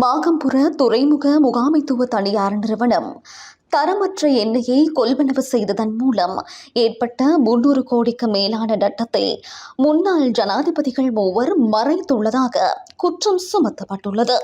மாகம்புர துறைமுக முகாமைத்துவ தனியார் நிறுவனம் தரமற்ற எண்ணெயை கொள்வனவு செய்ததன் மூலம் ஏற்பட்ட முன்னூறு கோடிக்கு மேலான நட்டத்தை முன்னாள் ஜனாதிபதிகள் மூவர் மறைத்துள்ளதாக குற்றம் சுமத்தப்பட்டுள்ளது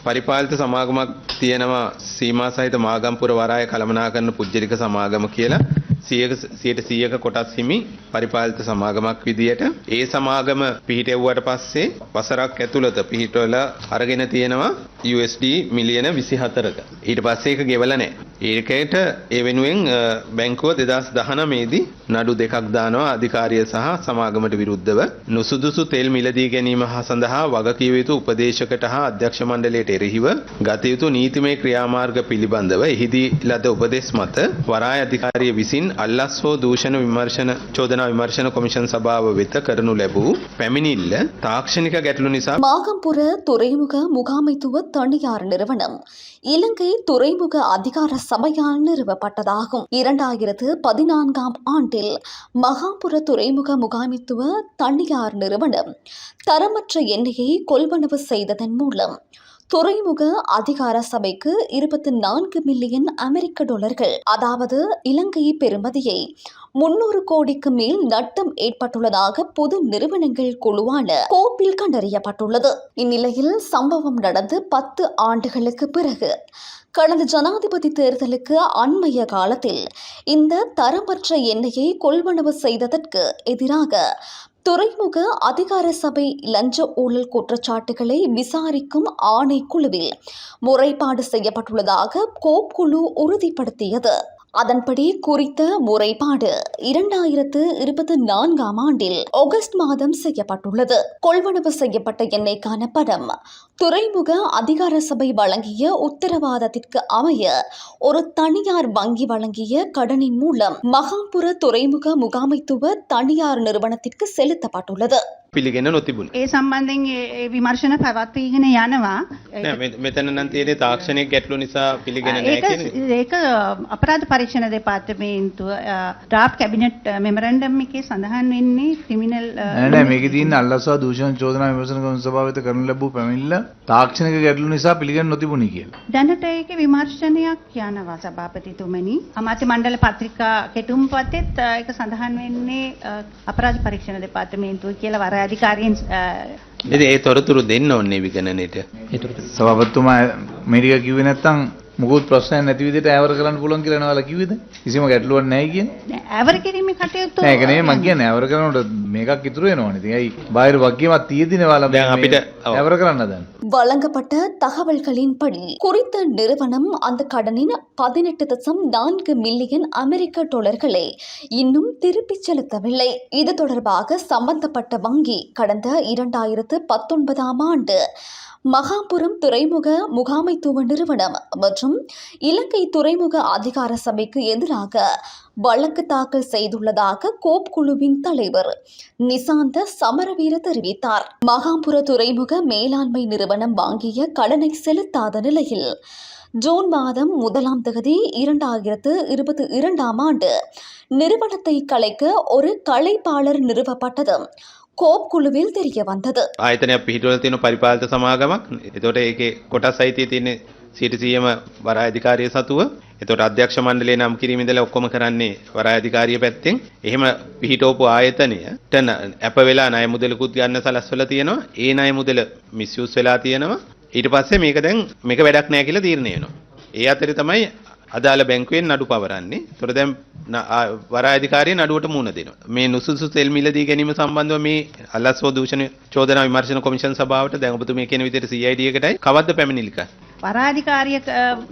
පරිපාලිත සමාගමක් තියෙනවා සීමා සහිත මාගම්පුර වරාය කළමනාකරන පුද්ගලික සමාගම කියලා සියක සියට සියක කොටස් හිමි පරිපාලිත සමාගමක් විදියට ඒ සමාගම පිහිටෙව්වට පස්සේ වසරක් ඇතුළත පිහිටවල අරගෙන තියෙනවා USD මිලියන 24ක. ඊට පස්සේ ඒක ගෙවල නැහැ. ඒකට ඒ වෙනුවෙන් අ, බැංකුව 2019 දී නඩු දෙකක් දානවා අධිකාරිය සහ සමාගමට විරුද්ධව නුසුදුසු තෙල් මිලදී ගැනීම හා සඳහා වගකිව යුතු උපදේශකට හා අධ්‍යක්ෂ මණ්ඩලයට එරෙහිව ගත යුතු නීතිමය ක්‍රියාමාර්ග පිළිබඳව එහිදී ලද උපදෙස් මත වරාය අධිකාරිය විසින් අල්ලස් හෝ දූෂණ විමර්ශන චෝදනා විමර්ශන කොමිෂන් සභාව වෙත කරනු ලැබූ පැමිණිල්ල තාක්ෂණික ගැටලු නිසා மாகம்புர துறைமுக முகாமைத்துவ தனியார் நிறுவனம் இலங்கை துறைமுக அதிகார சபையால் நிறுவப்பட்டதாகும் இரண்டாயிரத்து பதினான்காம் ஆண்டில் மகாபுர துறைமுக முகாமைத்துவ தனியார் நிறுவனம் தரமற்ற எண்ணெயை கொள்வனவு செய்ததன் மூலம் துறைமுக அதிகார சபைக்கு இருபத்தி நான்கு மில்லியன் அமெரிக்க டாலர்கள் அதாவது இலங்கை பெறுமதியை முன்னூறு கோடிக்கு மேல் நட்டம் ஏற்பட்டுள்ளதாக பொது நிறுவனங்கள் குழுவான கோப்பில் கண்டறியப்பட்டுள்ளது. இந்நிலையில் சம்பவம் நடந்து பத்து ஆண்டுகளுக்கு பிறகு கடந்த ஜனாதிபதி தேர்தலுக்கு அண்மைய காலத்தில் இந்த தரமற்ற எண்ணெயை கொள்வனவு செய்ததற்கு எதிராக துறைமுக அதிகார சபை லஞ்ச ஊழல் குற்றச்சாட்டுகளை விசாரிக்கும் ஆணைக்குழுவில் முறைப்பாடு செய்யப்பட்டுள்ளதாக கோப் குழு உறுதிப்படுத்தியது. அதன்படி குறித்த முறைப்பாடு இரண்டாயிரத்து இருபத்தி நான்காம் ஆண்டில் ஆகஸ்ட் மாதம் செய்யப்பட்டுள்ளது. கொள்வனவு செய்யப்பட்ட எண்ணெய்க்கான பணம் துறைமுக அதிகார சபை வழங்கிய உத்தரவாதத்திற்கு அமைய ஒரு தனியார் வங்கி வழங்கிய கடனின் மூலம் மகாபுர துறைமுக முகாமைத்துவ தனியார் நிறுவனத்திற்கு செலுத்தப்பட்டுள்ளது. පිළිගෙන නොතිබුණ. ඒ සම්බන්ධයෙන් ඒ- විමර්ශන පැවත්වීගෙන යනවා. මෙතන නම් තියෙන්නේ තාක්ෂණික ගැටලු නිසා පිළිගෙන නැහැ ඒක කියන්නේ. ඒක අපරාධ පරීක්ෂණ දෙපාර්තමේන්තුව ඩ්‍රාෆ්ට් කැබිනට් මෙමරන්ඩම් එකේ සඳහන් වෙන්නේ ක්‍රිමිනල් නෑ නෑ මේකේ තියෙන අල්ලස්වා දූෂණ චෝදනා විමර්ශන කොමිසම සභාව වෙත කරනු ලැබූ පැමිණිල්ල තාක්ෂණික ගැටලු නිසා පිළිගන්න නොතිබුණි කියලා. දැනට ඒක විමර්ශනයක් යනවා සභාපතිතුමනි. අමාත්‍ය මණ්ඩල පත්‍රිකා කෙටුම් පතෙත් අ, ඒක සඳහන් වෙන්නේ අපරාධ පරීක්ෂණ දෙපාර්තමේන්තුව කියලා වර අධිකාරියෙන් ඉතින් ඒ තොරතුරු දෙන්න ඕනේ විගණනෙට. සභාපතිතුමා මේක කිව්වේ නැත්තම් මුකුත් ප්‍රශ්නයක් නැති විදිහට ඇවර කරන්න පුළුවන් කියලා නවල කිව්වේද? කිසිම ගැටලුවක් නැහැ කියන්නේ. ඇවර කිරීමේ කටයුතු නෑ ඒක නෙමෙයි මම කියන්නේ ඇවර කරනකොට මේකක් ඉතුරු වෙනවනේ. ඉතින් ඇයි බාහිර වගකීමක් තියෙදිනේ ඔයාලා දැන් අපිට- ඔව්. ඇවර කරන්න හදන්නේ. வழங்கப்பட்ட தகவல்களின்படி குறித்த நிறுவனம் அந்த கடனின் பதினெட்டு தசம் நான்கு மில்லியன் அமெரிக்க டாலர்களை இன்னும் திருப்பிச் செலுத்தவில்லை இது தொடர்பாக சம்பந்தப்பட்ட வங்கி கடந்த இரண்டாயிரத்து பத்தொன்பதாம் ஆண்டு மகாபுரம் துறைமுக முகாமைத்துவ நிறுவனம் மற்றும் இலங்கை துறைமுக அதிகார சபைக்கு எதிராக வழக்கு தாக்கல் செய்துள்ளதாக கோப் குழுவின் தலைவர் நிசாந்த சமரவீர தெரிவித்தார் மகாபுர துறைமுக மேலாண்மை நிறுவனம் வாங்கிய கடனை செலுத்தாத நிலையில் ஜூன் மாதம் முதலாம் தேதி இரண்டாயிரத்து இருபத்தி இரண்டாம் ஆண்டு நிறுவனத்தை கலைக்க ஒரு கலைப்பாளர் நிறுவப்பட்டதும் கோப் குழுவில் தெரிய வந்தது ආයතනයක් පිහිටවල තියෙන පරිපාලිත සමාගමක්. එතකොට ඒකේ කොටස් අයිතිය තියෙන 100%ම වරාය අධිකාරිය සතුව. එතකොට අධ්‍යක්ෂ මණ්ඩලය නම් කිරීම ඉඳලා ඔක්කොම කරන්නේ වරාය අධිකාරිය පැත්තෙන්. එහෙම පිහිටවපු ආයතනයට න- අප වෙලා ණය මුදලකුත් ගන්න සලස්වලා තියෙනවා. ඒ ණය මුදල මිස්යූස් වෙලා තියෙනවා. ඊට පස්සේ මේක දැන් මේක වැඩක් නෑ කියලා තීරණය වෙනවා. ඒ අතරේ තමයි අදාළ බැංකුවෙන් නඩු පවරන්නේ. ඒතොර දැන් න- ආ- වරාය අධිකාරිය නඩුවට මුහුණ දෙනවා. මේ නුසුසු තෙල් මිලදී ගැනීම සම්බන්ධව මේ අලස්ව දූෂණ චෝදනා විමර්ශන කොමිෂන් සභාවට දැන් ඔබතුමිය කියන විදිහට CID එකටයි කවද්ද පැමිණිලි කරන්නේ? වරාධිකාරිය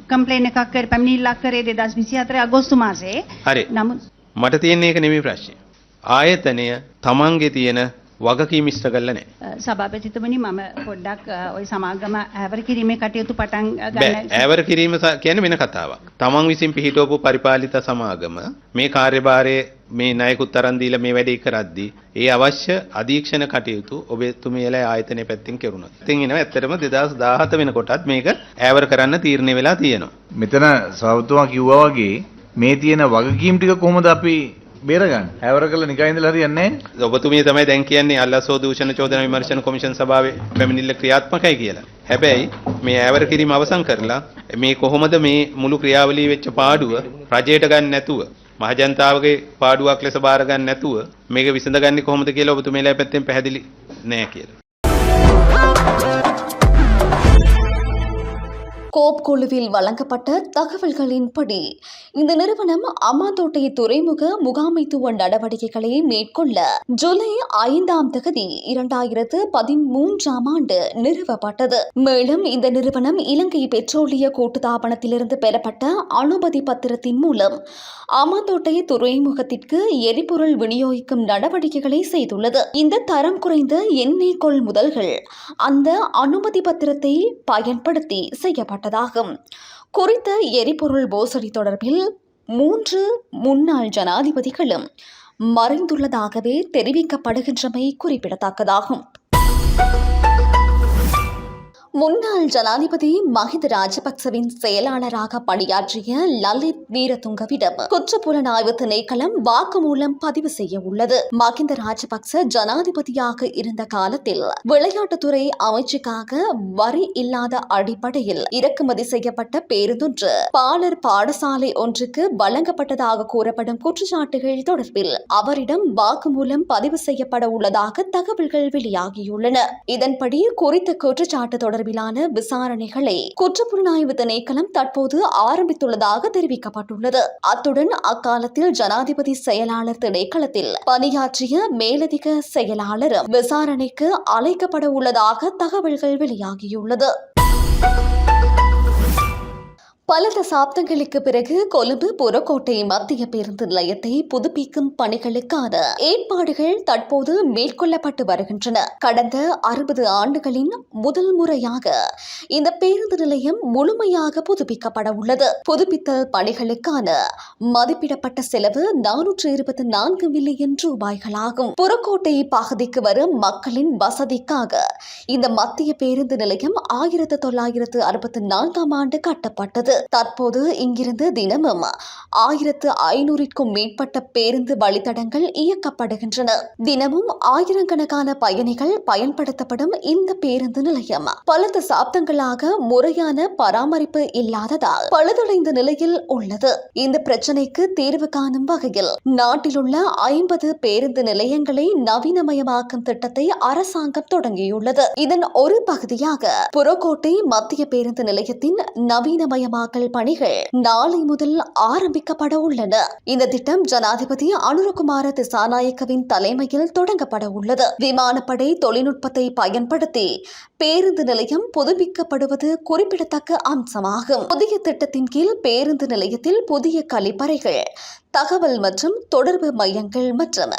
කම්පලේන් එකක් කර පැමිණිල්ලක් කරේ 2024 අගෝස්තු මාසයේ. හරි. නමුත් මට තියෙන්නේ ඒක නෙමෙයි ප්‍රශ්නේ. ආයතනය තමන්ගේ තියෙන වගකීම් ඉෂ්ට කරලා නැහැ. සභාපතිතුමනි මම පොඩ්ඩක් ওই සමාගම ඇවර කිරීමේ කටයුතු පටන් ගන්න ඈවර කිරීම කියන්නේ වෙන කතාවක්. තමන් විසින් පිහිටවපු පරිපාලිත සමාගම මේ කාර්යභාරය මේ ණයකුත් අරන් දීලා මේ වැඩේ කරද්දී ඒ අවශ්‍ය අධීක්ෂණ කටයුතු ඔබතුමියලා ආයතනයේ පැත්තෙන් කෙරුණා. ඉතින් එනවා ඇත්තටම 2017 වෙනකොටත් මේක ඈවර කරන්න තීරණය වෙලා තියෙනවා. මෙතන සභාපතිතුමා කිව්වා වගේ මේ තියෙන වගකීම් ටික කොහොමද අපි බේරගන්නේ? ඇවර කරලා නිකන් ඉඳලා හරියන්නේ නැහැ. ඔබතුමිය තමයි දැන් කියන්නේ අල්ලසෝ දූෂණ චෝදනා විමර්ශන කොමිෂන් සභාවේ පැමිණිල්ල ක්‍රියාත්මකයි කියලා. හැබැයි මේ ඇවර කිරීම අවසන් කරලා මේ කොහොමද මේ මුළු ක්‍රියාවලිය වෙච්ච පාඩුව රජයට ගන්න නැතුව මහජනතාවගේ පාඩුවක් ලෙස බාර ගන්න නැතුව මේක විසඳගන්නේ කොහොමද කියලා ඔබතුමීලා පැත්තෙන් පැහැදිලි නෑ කියලා. கோப் குழுவில் வழங்கப்பட்ட தகவல்களின்படி இந்த நிறுவனம் அம்மாந்தோட்டை துறைமுக முகாமைத்துவ நடவடிக்கைகளை மேற்கொள்ள ஜூலை ஐந்தாம் தகுதி இரண்டாயிரத்து பதிமூன்றாம் ஆண்டு நிறுவப்பட்டது. மேலும் இந்த நிறுவனம் இலங்கை பெட்ரோலிய கூட்டுத்தாபனத்திலிருந்து பெறப்பட்ட அனுமதி பத்திரத்தின் மூலம் அம்மாந்தோட்டை துறைமுகத்திற்கு எரிபொருள் விநியோகிக்கும் நடவடிக்கைகளை செய்துள்ளது. இந்த தரம் குறைந்த எண்ணெய் கொள்முதல்கள் அந்த அனுமதி பத்திரத்தை பயன்படுத்தி செய்யப்பட்டது. செய்யப்பட்டதாகும் குறித்த எரிபொருள் மோசடி தொடர்பில் மூன்று முன்னாள் ஜனாதிபதிகளும் மறைந்துள்ளதாகவே தெரிவிக்கப்படுகின்றமை குறிப்பிடத்தக்கதாகும். முன்னாள் ஜனாதிபதி மஹிந்த ராஜபக்சவின் செயலாளராக பணியாற்றிய லலித் வீரதுங்கவிடம் குற்றப்புலனாய்வு திணைக்களம் வாக்குமூலம் பதிவு செய்ய உள்ளது. மஹிந்த ராஜபக்ச ஜனாதிபதியாக இருந்த காலத்தில் விளையாட்டுத்துறை அமைச்சுக்காக வரி இல்லாத அடிப்படையில் இறக்குமதி செய்யப்பட்ட பேருந்தொன்று பாலர் பாடசாலை ஒன்றுக்கு வழங்கப்பட்டதாக கூறப்படும் குற்றச்சாட்டுகள் தொடர்பில் அவரிடம் வாக்குமூலம் பதிவு செய்யப்பட உள்ளதாக தகவல்கள் வெளியாகியுள்ளன. இதன்படி குறித்த குற்றச்சாட்டு தொடர்பிலான விசாரணைகளை குற்றப்புலனாய்வு திணைக்களம் தற்போது ஆரம்பித்துள்ளதாக தெரிவிக்கப்பட்டுள்ளது. அத்துடன் அக்காலத்தில் ஜனாதிபதி செயலாளர் திணைக்களத்தில் பணியாற்றிய மேலதிக செயலாளர் விசாரணைக்கு அழைக்கப்பட உள்ளதாக தகவல்கள் வெளியாகியுள்ளது. பல தசாப்தங்களுக்கு பிறகு கொழும்பு புறக்கோட்டை மத்திய பேருந்து நிலையத்தை புதுப்பிக்கும் பணிகளுக்கான ஏற்பாடுகள் தற்போது மேற்கொள்ளப்பட்டு வருகின்றன. கடந்த அறுபது ஆண்டுகளின் முதல் முறையாக இந்த பேருந்து நிலையம் முழுமையாக புதுப்பிக்கப்பட உள்ளது. புதுப்பித்தல் பணிகளுக்கான மதிப்பிடப்பட்ட செலவு நானூற்று இருபத்தி நான்கு மில்லியன் ரூபாய்களாகும். புறக்கோட்டை பகுதிக்கு வரும் மக்களின் வசதிக்காக இந்த மத்திய பேருந்து நிலையம் ஆயிரத்து தொள்ளாயிரத்து அறுபத்தி நான்காம் ஆண்டு கட்டப்பட்டது. தற்போது இங்கிருந்து தினமும்? ஆயிரத்து ஐநூறிற்கும் மேற்பட்ட பேருந்து வழித்தடங்கள் இயக்கப்படுகின்றன. தினமும் ஆயிரக்கணக்கான பயணிகள் பயன்படுத்தப்படும் இந்த பேருந்து நிலையம். பல தசாப்தங்களாக முறையான பராமரிப்பு இல்லாததால் பழுதடைந்த நிலையில் உள்ளது. இந்த பிரச்சினைக்கு தீர்வு காணும் வகையில் நாட்டிலுள்ள ஐம்பது பேருந்து நிலையங்களை நவீனமயமாக்கும் திட்டத்தை அரசாங்கம் தொடங்கியுள்ளது. இதன் ஒரு பகுதியாக புறக்கோட்டை மத்திய பேருந்து நிலையத்தின் நவீனமயமாக்கல் பணிகள் நாளை முதல் ஆரம்பிக்கப்பட உள்ளன. இந்த திட்டம் ஜனாதிபதி அனுரகுமார திசாநாயக்கவின் தலைமையில் தொடங்கப்பட உள்ளது. விமானப்படை தொழில்நுட்பத்தை பயன்படுத்தி பேருந்து நிலையம் புதுப்பிக்கப்படுவது குறிப்பிடத்தக்க அம்சமாகும். புதிய திட்டத்தின் கீழ் பேருந்து நிலையத்தில் புதிய கழிப்பறைகள் தகவல் மற்றும் தொடர்பு மையங்கள் மற்றும்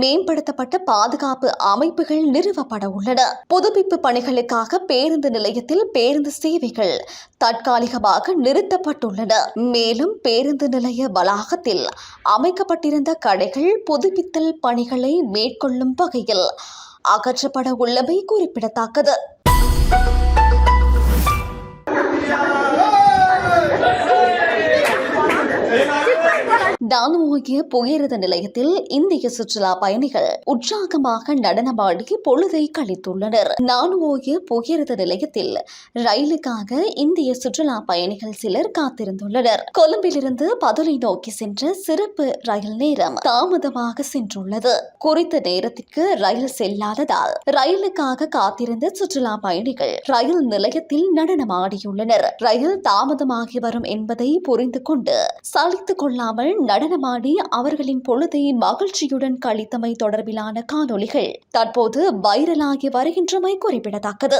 மேம்படுத்தப்பட்ட பாதுகாப்பு அமைப்புகள் நிறுவப்பட உள்ளன. புதுப்பிப்பு பணிகளுக்காக பேருந்து நிலையத்தில் பேருந்து சேவைகள் தற்காலிகமாக நிறுத்தப்பட்டுள்ளன. மேலும் பேருந்து நிலைய வளாகத்தில் அமைக்கப்பட்டிருந்த கடைகள் புதுப்பித்தல் பணிகளை மேற்கொள்ளும் வகையில் அகற்றப்பட உள்ளமை குறிப்பிடத்தக்கது. டானுவோகிய புகையிரத நிலையத்தில் இந்திய சுற்றுலா பயணிகள் உற்சாகமாக நடனமாடி பொழுதை கழித்துள்ளனர். நானுவோகிய புகையிரத நிலையத்தில் ரயிலுக்காக இந்திய சுற்றுலா பயணிகள் சிலர் காத்திருந்துள்ளனர். கொழும்பிலிருந்து பதுளை நோக்கி சென்ற சிறப்பு ரயில் நேரம் தாமதமாக சென்றுள்ளது. குறித்த நேரத்திற்கு ரயில் செல்லாததால் ரயிலுக்காக காத்திருந்த சுற்றுலா பயணிகள் ரயில் நிலையத்தில் நடனமாடியுள்ளனர். ரயில் தாமதமாகி வரும் என்பதை புரிந்து கொண்டு சலித்துக் கொள்ளாமல் நடனமாடி அவர்களின் பொழுதை மகிழ்ச்சியுடன் கழித்தமை தொடர்பிலான காணொலிகள் தற்போது வைரலாகி வருகின்றமை குறிப்பிடத்தக்கது.